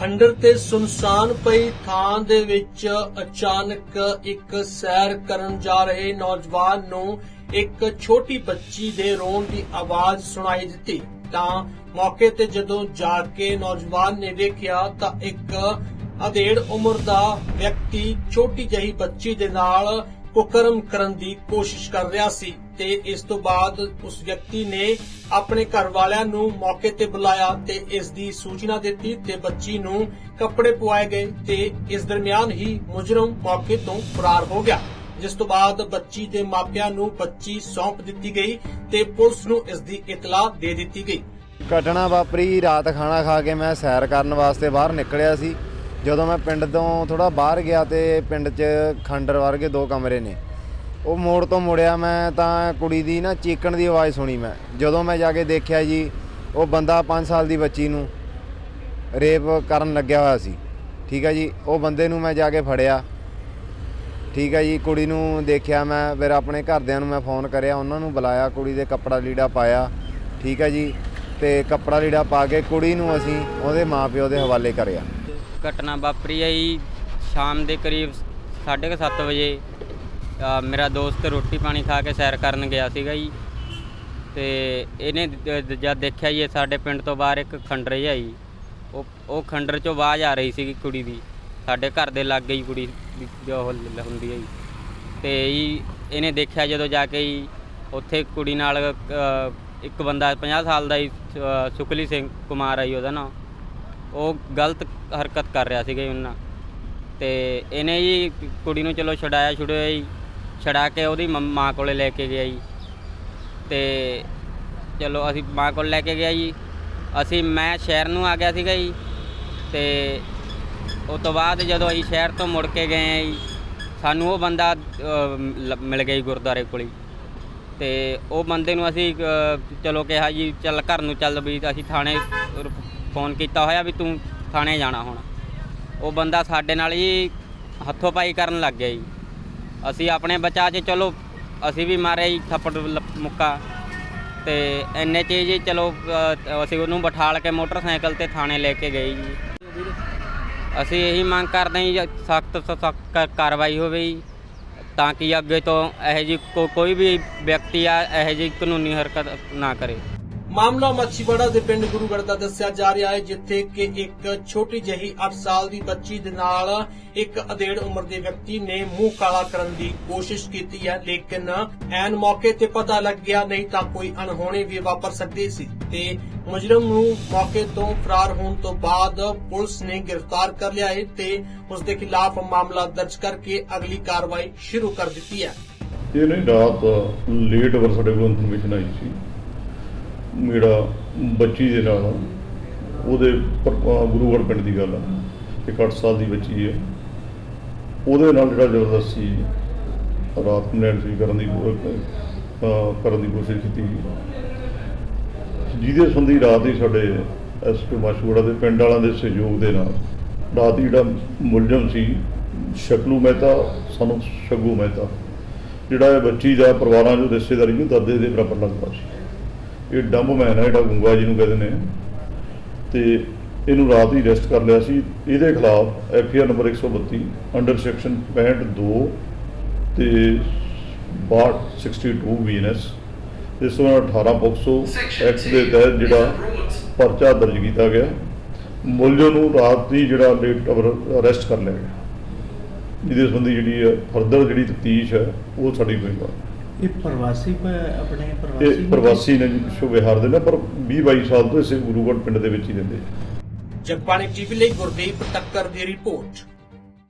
ਖੰਡਰ ਤੇ ਸੁਨਸਾਨ ਪਈ ਥਾਂ ਦੇ ਵਿੱਚ ਅਚਾਨਕ ਇੱਕ ਸੈਰ ਕਰਨ ਜਾ ਰਹੇ ਨੌਜਵਾਨ ਨੂੰ ਇੱਕ ਛੋਟੀ ਬੱਚੀ ਦੇ ਰੋਣ ਦੀ ਆਵਾਜ਼ ਸੁਣਾਈ ਦਿੱਤੀ। ਤਾਂ ਮੌਕੇ ਤੇ ਜਦੋਂ ਜਾ ਕੇ ਨੌਜਵਾਨ ਨੇ ਵੇਖਿਆ ਤਾਂ ਇੱਕ ਅਧੇੜ ਉਮਰ ਦਾ ਵਿਅਕਤੀ ਛੋਟੀ ਜਿਹੀ ਬੱਚੀ ਦੇ ਨਾਲ ਕੁਕਰਮ ਕਰਨ ਦੀ ਕੋਸ਼ਿਸ਼ ਕਰ ਰਿਹਾ ਸੀ ਤੇ ਇਸ ਤੋਂ ਬਾਅਦ ਉਸ ਵਿਅਕਤੀ ਨੇ ਆਪਣੇ ਘਰ ਵਾਲਿਆਂ ਨੂੰ ਮੌਕੇ ਤੇ ਬੁਲਾਇਆ ਤੇ ਇਸ ਦੀ ਸੂਚਨਾ ਦਿੱਤੀ ਤੇ ਬੱਚੀ ਨੂੰ ਕੱਪੜੇ ਪਵਾਏ ਗਏ ਤੇ ਇਸ ਦਰਮਿਆਨ ਹੀ ਮੁਜਰਮ ਮੌਕੇ ਤੋਂ ਫਰਾਰ ਹੋ ਗਿਆ, ਜਿਸ ਤੋਂ ਬਾਅਦ ਬੱਚੀ ਦੇ ਮਾਪਿਆਂ ਨੂੰ ਬੱਚੀ ਸੌਂਪ ਦਿੱਤੀ ਗਈ ਤੇ ਪੁਲਿਸ ਨੂੰ ਇਸ ਦੀ ਇਤਲਾਹ ਦੇ ਦਿੱਤੀ ਗਈ। ਘਟਨਾ ਵਾਪਰੀ, ਰਾਤ ਖਾਣਾ ਖਾ ਕੇ ਮੈਂ ਸੈਰ ਕਰਨ ਵਾਸਤੇ ਬਾਹਰ ਨਿਕਲਿਆ ਸੀ। ਜਦੋਂ ਮੈਂ ਪਿੰਡ ਤੋਂ ਥੋੜਾ ਬਾਹਰ ਗਿਆ ਤੇ ਪਿੰਡ 'ਚ ਖੰਡਰ ਵਰਗੇ ਦੋ ਕਮਰੇ ਨੇ, ਉਹ ਮੋੜ ਤੋਂ ਮੁੜਿਆ ਮੈਂ ਤਾਂ ਕੁੜੀ ਦੀ ਨਾ ਚੀਕਣ ਦੀ ਆਵਾਜ਼ ਸੁਣੀ ਮੈਂ। ਜਦੋਂ ਮੈਂ ਜਾ ਕੇ ਦੇਖਿਆ ਜੀ, ਉਹ ਬੰਦਾ 5 ਸਾਲ ਦੀ ਬੱਚੀ ਨੂੰ ਰੇਪ ਕਰਨ ਲੱਗਿਆ ਹੋਇਆ ਸੀ। ਠੀਕ ਹੈ ਜੀ, ਉਹ ਬੰਦੇ ਨੂੰ ਮੈਂ ਜਾ ਕੇ ਫੜਿਆ। ਠੀਕ ਹੈ ਜੀ, ਕੁੜੀ ਨੂੰ ਦੇਖਿਆ ਮੈਂ, ਫਿਰ ਆਪਣੇ ਘਰਦਿਆਂ ਨੂੰ ਮੈਂ ਫੋਨ ਕਰਿਆ, ਉਹਨਾਂ ਨੂੰ ਬੁਲਾਇਆ, ਕੁੜੀ ਦੇ ਕੱਪੜਾ ਲੀੜਾ ਪਾਇਆ। ਠੀਕ ਹੈ ਜੀ, ਤੇ ਕੱਪੜਾ ਲੀੜਾ ਪਾ ਕੇ ਕੁੜੀ ਨੂੰ ਅਸੀਂ ਉਹਦੇ ਮਾਪਿਓ ਦੇ ਹਵਾਲੇ ਕਰਿਆ। ਘਟਨਾ ਵਾਪਰੀ ਹੈ ਜੀ ਸ਼ਾਮ ਦੇ ਕਰੀਬ 7:30 ਵਜੇ। ਅ, ਮੇਰਾ ਦੋਸਤ ਰੋਟੀ ਪਾਣੀ ਖਾ ਕੇ ਸੈਰ ਕਰਨ ਗਿਆ ਸੀਗਾ ਜੀ। ਤੇ ਇਹਨੇ ਦ- ਦ- ਜਦ ਦੇਖਿਆ ਜੀ ਇਹ ਸਾਡੇ ਪਿੰਡ ਤੋਂ ਬਾਹਰ ਇੱਕ ਖੰਡਰ ਜਿਹਾ ਜੀ। ਉਹ ਉਹ ਖੰਡਰ ਚੋਂ ਆਵਾਜ਼ ਆ ਰਹੀ ਸੀਗੀ ਕੁੜੀ ਦੀ। ਸਾਡੇ ਘਰ ਦੇ ਲਾਗੇ ਹੀ ਕੁੜੀ ਦੀ ਜੋ ਉਹ ਲ- ਹੁੰਦੀ ਹੈ ਜੀ। ਤੇ ਜੀ ਇਹਨੇ ਦੇਖਿਆ ਜਦੋਂ ਜਾ ਕੇ ਜੀ ਉੱਥੇ ਕੁੜੀ ਨਾਲ ਅ, ਇੱਕ ਬੰਦਾ 50 ਸਾਲ ਦਾ ਜੀ ਅ, ਸੁਖਲੀ ਸਿੰਘ ਕੁਮਾਰ ਆ ਜੀ ਉਹਦਾ ਨਾਂ। ਉਹ ਗਲਤ ਹਰਕਤ ਕਰ ਰਿਹਾ ਸੀਗਾ ਜੀ ਉਹਨਾਂ ਤੇ ਇਹਨੇ ਜੀ ਕੁੜੀ ਨੂੰ ਚਲੋ ਛਡਾਇਆ ਛੁੜਿਆ ਜੀ ਛਡਾ ਕੇ ਉਹਦੀ ਮੰਮ- ਮਾਂ ਕੋਲੇ ਲੈ ਕੇ ਗਿਆ ਜੀ। ਤੇ ਚਲੋ ਅਸੀਂ ਮਾਂ ਕੋਲ ਲੈ ਕੇ ਗਿਆ ਜੀ। ਅਸੀਂ ਮੈਂ ਸ਼ਹਿਰ ਨੂੰ ਆ ਗਿਆ ਸੀਗਾ ਜੀ। ਤੇ ਉਹ ਤੋਂ ਬਾਅਦ ਜਦੋਂ ਅਸੀਂ ਸ਼ਹਿਰ ਤੋਂ ਮੁੜ ਕੇ ਗਏ ਆ ਜੀ ਸਾਨੂੰ ਉਹ ਬੰਦਾ ਅ, ਲ- ਮਿਲ ਗਿਆ ਜੀ ਗੁਰਦੁਆਰੇ ਕੋਲ ਹੀ ਤੇ ਉਹ ਬੰਦੇ ਨੂੰ ਅਸੀਂ ਅ, ਚਲੋ ਕਿਹਾ ਜੀ ਚੱਲ ਘਰ ਨੂੰ ਚੱਲ ਵੀ ਅਸੀਂ ਥਾਣੇ ਰ- ਫੋਨ ਕੀਤਾ ਹੋਇਆ ਵੀ ਤੂੰ ਥਾਣੇ ਜਾਣਾ ਹੁਣ। ਉਹ ਬੰਦਾ ਸਾਡੇ ਨਾਲ ਜੀ ਹੱਥੋਂ ਪਾਈ ਕਰਨ ਲੱਗ ਗਿਆ ਜੀ। ਅਸੀਂ ਆਪਣੇ ਬਚਾ 'ਚ ਚਲੋ, ਅਸੀਂ ਵੀ ਮਾਰਿਆ ਜੀ ਥੱਪੜ ਲ- ਮੁੱਕਾ। ਤੇ ਐਨੇ 'ਚ ਜੀ ਚਲੋ ਅਸੀਂ ਉਹਨੂੰ ਬਿਠਾਲ ਕੇ ਮੋਟਰਸਾਈਕਲ ਤੇ ਥਾਣੇ ਲੈ ਕੇ ਗਏ ਜੀ। ਅਸੀਂ ਇਹੀ ਮੰਗ ਕਰਦੇ ਹਾਂ ਜੀ, ਸਖਤ ਸਖਤ ਕਾਰਵਾਈ ਹੋਵੇ ਜੀ। ਤਾਂ ਕਿ ਅੱਗੇ ਤੋਂ ਇਹੋ ਜੀ ਕੋਈ ਵੀ ਵਿਅਕਤੀ ਆ, ਇਹੋ ਜੀ ਕਾਨੂੰਨੀ ਹਰਕਤ ਨਾ ਕਰੇ। ਮਾਮਲਾ ਮੱਛੀਵਾੜਾ ਦੇ ਪਿੰਡ ਗੁਰੂਗੜ੍ਹ ਦਾ ਦੱਸਿਆ ਜਾ ਰਿਹਾ ਹੈ, ਜਿੱਥੇ ਕਿ ਇੱਕ ਛੋਟੀ ਜਿਹੀ 8 ਸਾਲ ਦੀ ਬੱਚੀ ਦੇ ਨਾਲ ਇੱਕ ਅਧੇੜ ਉਮਰ ਦੇ ਵਿਅਕਤੀ ਨੇ ਮੂੰਹ ਕਾਲਾ ਕਰਨ ਦੀ ਕੋਸ਼ਿਸ਼ ਕੀਤੀ ਹੈ, ਲੇਕਿਨ ਐਨ ਮੌਕੇ ਤੇ ਪਤਾ ਲੱਗ ਗਿਆ, ਨਹੀਂ ਤਾਂ ਕੋਈ ਅਣਹੋਣੀ ਵੀ ਵਾਪਰ ਸਕਦੀ ਸੀ। ਤੇ ਮੁਜਰਮ ਨੂੰ ਮੌਕੇ ਤੋਂ ਫਰਾਰ ਹੋਣ ਤੋਂ ਬਾਅਦ ਪੁਲਿਸ ਨੇ ਗ੍ਰਿਫਤਾਰ ਕਰ ਲਿਆ ਹੈ ਤੇ ਉਸ ਦੇ ਖਿਲਾਫ ਮਾਮਲਾ ਦਰਜ ਕਰਕੇ ਅਗਲੀ ਕਾਰਵਾਈ ਸ਼ੁਰੂ ਕਰ ਦਿੱਤੀ ਹੈ। ਇਹ ਨਹੀਂ ਰਾਤ ਲੇਟ ਵਰ ਸਾਡੇ ਕੋਲ ਇਨਫੋਰਮੇਸ਼ਨ ਆਈ ਸੀ ਮੇਰਾ ਬੱਚੀ ਦੇ ਨਾਲ। ਉਹਦੇ ਪਰ- ਅਹ ਪਿੰਡ ਦੀ ਗੱਲ ਆ। ਇੱਕ 8 ਸਾਲ ਦੀ ਬੱਚੀ ਹੈ ਉਹਦੇ ਨਾਲ ਜਿਹੜਾ ਜ਼ਬਰਦਸਤੀ ਰਾਤ ਨੂੰ ਨੈਂਸੀ ਕਰਨ ਦੀ ਕਰਨ ਦੀ ਕੋਸ਼ਿਸ਼ ਕੀਤੀ ਜਿਹਦੇ ਸੰਬੰਧੀ ਰਾਤ ਹੀ ਸਾਡੇ ਐਸਪੀ ਮਾਸ਼ੂੜਾ ਦੇ ਪਿੰਡ ਵਾਲਿਆਂ ਦੇ ਸਹਿਯੋਗ ਦੇ ਨਾਲ ਰਾਤ ਹੀ ਜਿਹੜਾ ਮੁਲਜ਼ਮ ਸੀ, ਸ਼ਕਲੂ ਮਹਿਤਾ, ਸਾਨੂੰ ਸ਼ਗੂ ਮਹਿਤਾ, ਜਿਹੜਾ ਇਹ ਬੱਚੀ ਦਾ ਪਰਿਵਾਰਾਂ ਜੋ ਰਿਸ਼ਤੇਦਾਰੀ ਨੂੰ ਦਾਦੇ ਦੇ ਬਰਾਬਰ ਲੱਗਦਾ ਸੀ। ਇਹ ਡੰਬ ਮੈਨ ਹੈ ਜਿਹੜਾ ਗੁੰਗਾ ਜੀ ਨੂੰ ਕਹਿੰਦੇ ਨੇ। ਤੇ ਇਹਨੂੰ ਰਾਤ ਹੀ ਅਰੈਸਟ ਕਰ ਲਿਆ ਸੀ। ਇਹਦੇ ਖਿਲਾਫ F R number 132 under section 62 ਤੇ 62 ਬੀਐਨਐਸ ਇਸ ਤੋਂ ਬਾਅਦ 18 ਪੋਕਸੋ ਐਕਟ ਦੇ ਤਹਿਤ ਜਿਹੜਾ ਪਰਚਾ ਦਰਜ ਕੀਤਾ ਗਿਆ। ਮੁਲਜ਼ਮ ਨੂੰ ਰਾਤ ਹੀ ਜਿਹੜਾ ਲੇਟ ਅਰੈਸਟ ਕਰ ਲਿਆ ਗਿਆ। ਜਿਹਦੇ ਸੰਬੰਧੀ ਜਿਹੜੀ ਫਰਦਰ ਜਿਹੜੀ ਤਫਤੀਸ਼ ਹੈ ਉਹ ਸਾਡੀ ਹੋਏਗਾ ਇਹ ਪ੍ਰਵਾਸੀ ਪ- ਆਪਣੇ ਪ੍ਰਵਾਸੀ ਇਹ ਨੇ? ਪ੍ਰਵਾਸੀ ਨੇ ਜੀ ਪਿੱਛੋਂ ਬਿਹਾਰ ਦੇ ਨੇ ਪਰ 20 22 ਸਾਲ ਤੋਂ ਇਸੇ ਗੁਰੂਗੜ੍ਹ ਪਿੰਡ ਦੇ ਵਿੱਚ ਹੀ ਰਹਿੰਦੇ ਜਗਬਾਣੀ ਟੀਵੀ ਲਈ ਗੁਰਦੀਪ ਟੱਕਰ ਦੀ ਰਿਪੋਰਟ